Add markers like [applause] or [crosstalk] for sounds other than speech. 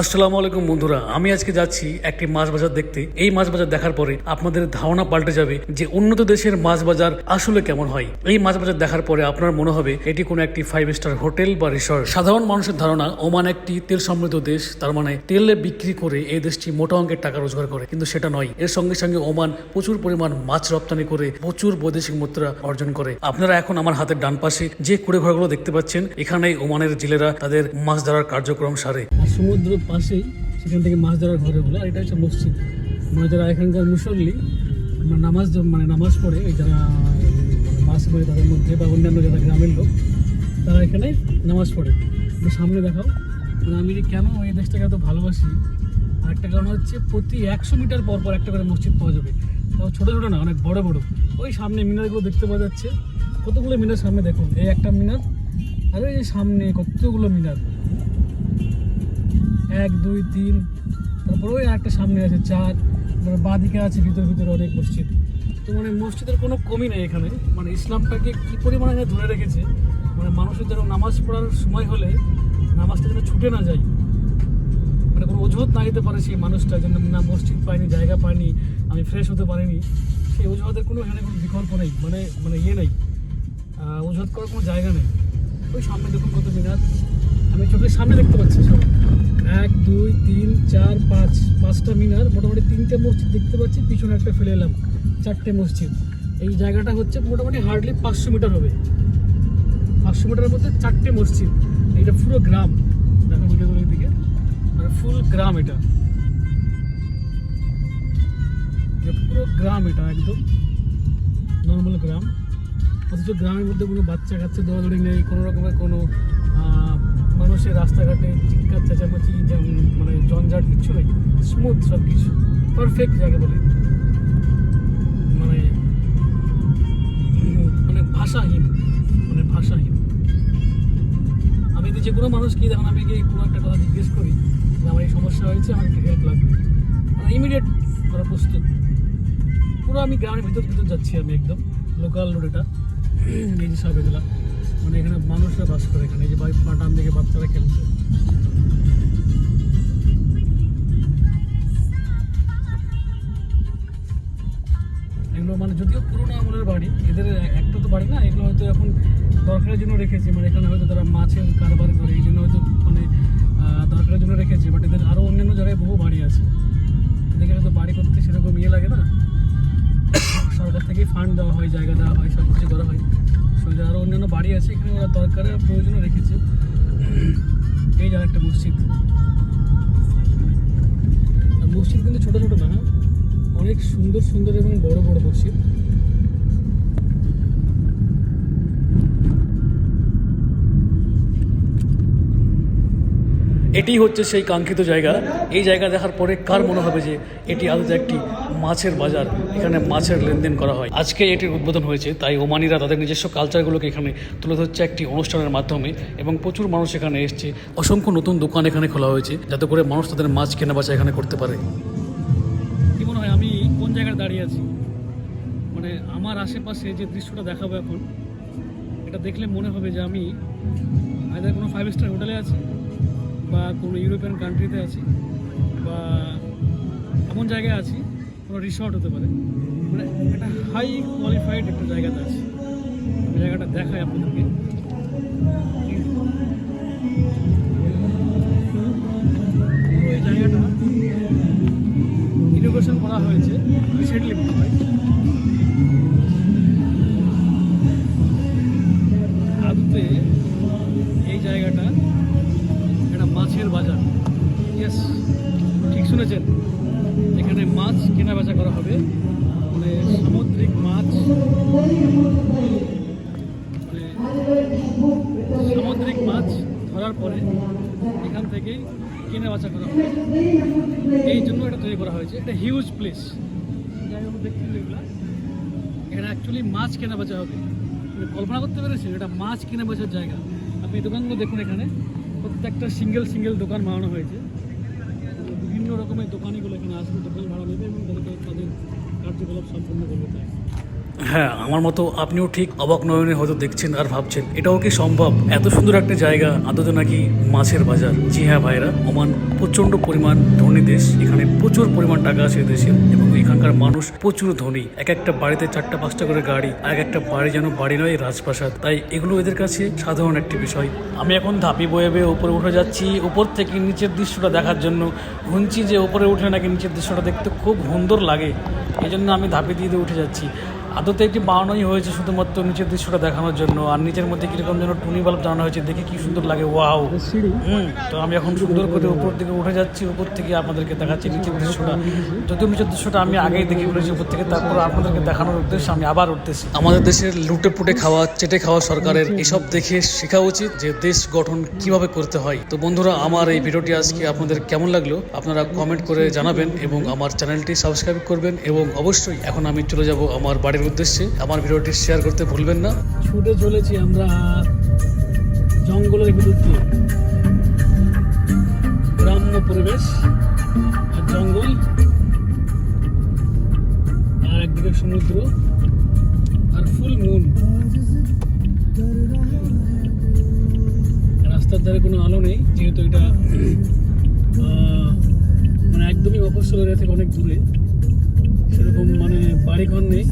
আসসালামু আলাইকুম বন্ধুরা, আমি আজকে যাচ্ছি একটি মাছ বাজার দেখতে। এই মাছ বাজার দেখার পরে আপনাদের ধারণা পাল্টে যাবে যে উন্নত দেশের মাছ বাজার আসলে কেমন হয়। এই মাছ বাজার দেখার পরে আপনার মনে হবে এটি কোনো একটি ফাইভ স্টার হোটেল বা রিসর্ট সাধারণ মানুষের ধারণা, ওমান একটি তেল সমৃদ্ধ দেশ, তার মানে তেলে বিক্রি করে এই দেশটি মোটা অঙ্কের টাকা রোজগার করে। কিন্তু সেটা নয়, এর সঙ্গে সঙ্গে ওমান প্রচুর পরিমাণ মাছ রপ্তানি করে প্রচুর বৈদেশিক মুদ্রা অর্জন করে। আপনারা এখন আমার হাতের ডান পাশে যে কুড়ে ঘরগুলো দেখতে পাচ্ছেন, এখানেই ওমানের জেলেরা তাদের মাছ ধরার কার্যক্রম সারে। সমুদ্র পাশেই, সেখান থেকে মাছ ধরার ঘরগুলো আর এটা হচ্ছে মসজিদ। মানে যারা এখানকার মুসল্লি মানে নামাজ মানে নামাজ পড়ে, এই যারা মানে মাছ পড়ে তাদের মধ্যে বা অন্যান্য যারা গ্রামের লোক, তারা এখানে নামাজ পড়ে। সামনে দেখাও। মানে আমি কেন এই দেশটাকে এত ভালোবাসি, আর একটা কারণ হচ্ছে প্রতি একশো মিটার পর পর একটা করে মসজিদ পাওয়া যাবে। তাও ছোটো ছোটো না, অনেক বড় বড়। ওই সামনে মিনারগুলো দেখতে পাওয়া যাচ্ছে। কতগুলো মিনার সামনে দেখুন, এই একটা মিনার, আর যে সামনে কতগুলো মিনার। এক, দুই, তিন, তারপর ওই একটা সামনে আছে, চার, তারপর বাঁদিকে আছে, ভিতর, ভিতরে অনেক মসজিদ। তো মানে মসজিদের কোনো কমই নেই এখানে। মানে ইসলামটাকে কী পরিমাণে ধরে রেখেছে? মানে মানুষের যেন নামাজ পড়ার সময় হলে নামাজটা যেন ছুটে না যায়। মানে কোনো অজুহাত না দিতে পারে সেই মানুষটা, যেন না মসজিদ পাইনি জায়গা পাইনি আমি ফ্রেশ হতে পারিনি। সেই অজুহাতের কোনো এখানে কোনো বিকল্প নেই মানে মানে ইয়ে নেই। অজুহাত করার কোনো জায়গা নেই। ওই সামনে দেখুন কত মিনার। আমি চোখের সামনে দেখতে পাচ্ছি সব। এক, দুই, তিন, চার, পাঁচ, পাঁচটা মিনার, মোটামুটি তিনটে মসজিদ দেখতে পাচ্ছি, পিছনে একটা ফেলে এলাম, চারটে মসজিদ। এই জায়গাটা হচ্ছে মোটামুটি হার্ডলি পাঁচশো মিটার হবে। পাঁচশো মিটারের মধ্যে চারটে মসজিদ। এটা পুরো গ্রাম। দেখো ভিডিওগুলোর দিকে মানে ফুল গ্রাম এটা। পুরো গ্রাম এটা একদম। নর্মাল গ্রাম। অথচ গ্রামের মধ্যে কোনো বাচ্চা কাচ্চা দৌড়াদৌড়ি নেই, কোনো রকমের কোনো মানুষের রাস্তাঘাটে চিৎকার, চেঁচামেচি মানে জঞ্জাট কিচ্ছু নেই। স্মুথ সব কিছু পারফেক্ট যাকে বলে। মানে মানে ভাষাহীন। মানে ভাষাহীন। আমি যে কোনো মানুষকে দেখুন, আমি গিয়ে কোনো একটা কথা জিজ্ঞেস করি, যে আমার এই সমস্যা হয়েছে, আমার একটু হেল্প লাগবে? মানে ইমিডিয়েট করা প্রস্তুত। পুরো আমি গ্রামের ভিতর ভিতর যাচ্ছি আমি একদম লোকাল রোড এটা, [clears throat] এই সব এগুলা মানে এখানে মানুষরা বাস করে এখানে যে ডান দিকে বাচ্চারা খেলছে। এগুলো মানে যদিও পুরোনো আমলের বাড়ি, এদের একটা তো বাড়ি না, এগুলো হয়তো এখন দরকারের জন্য রেখেছে মানে এখানে হয়তো তারা মাছের কারবার করে, এই জন্য হয়তো মানে দরকারের জন্য রেখেছে বাট এদের আরও অন্যান্য জায়গায় বহু বাড়ি আছে। এদেরকে হয়তো বাড়ি করতে সেরকম ইয়ে লাগে না। [coughs] সরকার থেকেই ফান্ড দেওয়া হয়, জায়গা দেওয়া হয় সব কিছু করা হয়। সঙ্গে আরও অন্যান্য বাড়ি আছে, এখানে ওরা দরকারে প্রয়োজনে রেখেছে। এই যার একটা মসজিদ। মসজিদ কিন্তু ছোটো ছোটো না? অনেক সুন্দর সুন্দর এবং বড় বড় মসজিদ। এটি হচ্ছে সেই কাঙ্ক্ষিত জায়গা। এই জায়গা দেখার পরে কার মনে হবে যে এটি আলাদা একটি মাছের বাজার, এখানে মাছের লেনদেন করা হয়। আজকে এটির উদ্বোধন হয়েছে, তাই ওমানিরা তাদের নিজস্ব কালচারগুলোকে এখানে তুলে ধরছে একটি অনুষ্ঠানের মাধ্যমে এবং প্রচুর মানুষ এখানে এসছে। অসংখ্য নতুন দোকান এখানে খোলা হয়েছে, যাতে করে মানুষ তাদের মাছ কেনা বেচা এখানে করতে পারে। কি মনে হয়, আমি কোন জায়গায় দাঁড়িয়ে আছি? মানে আমার আশেপাশে যে দৃশ্যটা দেখাবো এখন, এটা দেখলে মনে হবে যে আমি আইদার কোনো ফাইভ স্টার হোটেলে আছি বা কোনো ইউরোপিয়ান কান্ট্রিতে আছি বা এমন জায়গায় আছি কোনো রিসর্ট হতে পারে। মানে একটা হাই কোয়ালিফাইড একটা জায়গাতে আছে। আমি জায়গাটা দেখাই আপনাদেরকে। এই জায়গাটা ইনোভেশন করা হয়েছে রিসেন্টলি মনে হয়। আদতে এই জায়গাটা একটা মাছের বাজার। মাছ কেনা বেচা করা হবে। মানে সামুদ্রিক মাছ মানে সামুদ্রিক মাছ ধরার পরে এখান থেকেই কেনা বেচা করা হবে। এই জন্য এটা তৈরি করা হয়েছে। এটা হিউজ প্লেস এখানে অ্যাকচুয়ালি মাছ কেনা বেচা হবে। কল্পনা করতে পেরেছেন? এটা মাছ কেনা বেচার জায়গা। আপনি দোকানগুলো দেখুন এখানে। প্রত্যেকটা সিঙ্গেল সিঙ্গেল দোকান বানানো হয়েছে। বিভিন্ন রকমের দোকানিগুলো এখানে আসবে, দোকান ভাড়া নেবে এবং তাদেরকে তাদের কার্যকলাপ সম্পন্ন করবে তাই। হ্যাঁ আমার মতো আপনিও ঠিক অবাক নয়নে হয়তো দেখছেন আর ভাবছেন, এটাও কি সম্ভব? এত সুন্দর একটা জায়গা, আদত নাকি মাছের বাজার। জি হ্যাঁ ভাইরা ওমান প্রচণ্ড পরিমাণ ধনী দেশ, এখানে প্রচুর পরিমাণ টাকা আছে দেশে এবং এখানকার মানুষ প্রচুর ধনী। এক একটা বাড়িতে চারটা পাঁচটা করে গাড়ি, আর এক একটা বাড়ি যেন বাড়ি নয়, রাজপ্রাসাদ। তাই এগুলো এদের কাছে সাধারণ একটি বিষয়। আমি এখন ধাপি বয়ে বয়ে উপরে উঠে যাচ্ছি, উপর থেকে নিচের দৃশ্যটা দেখার জন্য। শুনছি যে উপরে উঠে নাকি নিচের দৃশ্যটা দেখতে খুব সুন্দর লাগে। এই জন্য আমি ধাপি দিয়ে উঠে যাচ্ছি। আদতে একটি বানানোই হয়েছে শুধুমাত্র নিচের দৃশ্যটা দেখানোর জন্য। আর নিচের মধ্যে কীরকম যেন টুনি বাল্ব জানানো হয়েছে, দেখে কি সুন্দর লাগে, ওয়াও। হুম, তো আমি এখন সুন্দর করে উপর দিকে উঠে যাচ্ছি, উপর থেকে আপনাদেরকে দেখাচ্ছি নিচের দৃশ্যটা। যদিও নিচের দৃশ্যটা আমি আগেই দেখে ফেলেছি উপর থেকে, তারপর আপনাদেরকে দেখানোর উদ্দেশ্যে আমি আবার উঠতেছি। আমাদের দেশের লুটে পুটে খাওয়া, চেটে খাওয়া সরকারের এসব দেখে শেখা উচিত যে দেশ গঠন কীভাবে করতে হয়। তো বন্ধুরা, আমার এই ভিডিওটি আজকে আপনাদের কেমন লাগল আপনারা কমেন্ট করে জানাবেন এবং আমার চ্যানেলটি সাবস্ক্রাইব করবেন এবং অবশ্যই এখন আমি চলে যাব আমার বাড়ির উদ্দেশ্যে আমার ভিডিওটি শেয়ার করতে ভুলবেন না। ছুটে চলেছি আমরা জঙ্গলের দিয়ে গ্রাম্য পরিবেশ আর জঙ্গল আর একদিকে সমুদ্র আর ফুল মুন রাস্তার ধারে কোনো আলো নেই, যেহেতু এটা মানে একদমই মফস্বল এরিয়া থেকে অনেক দূরে। সেরকম মানে বাড়িঘর নেই।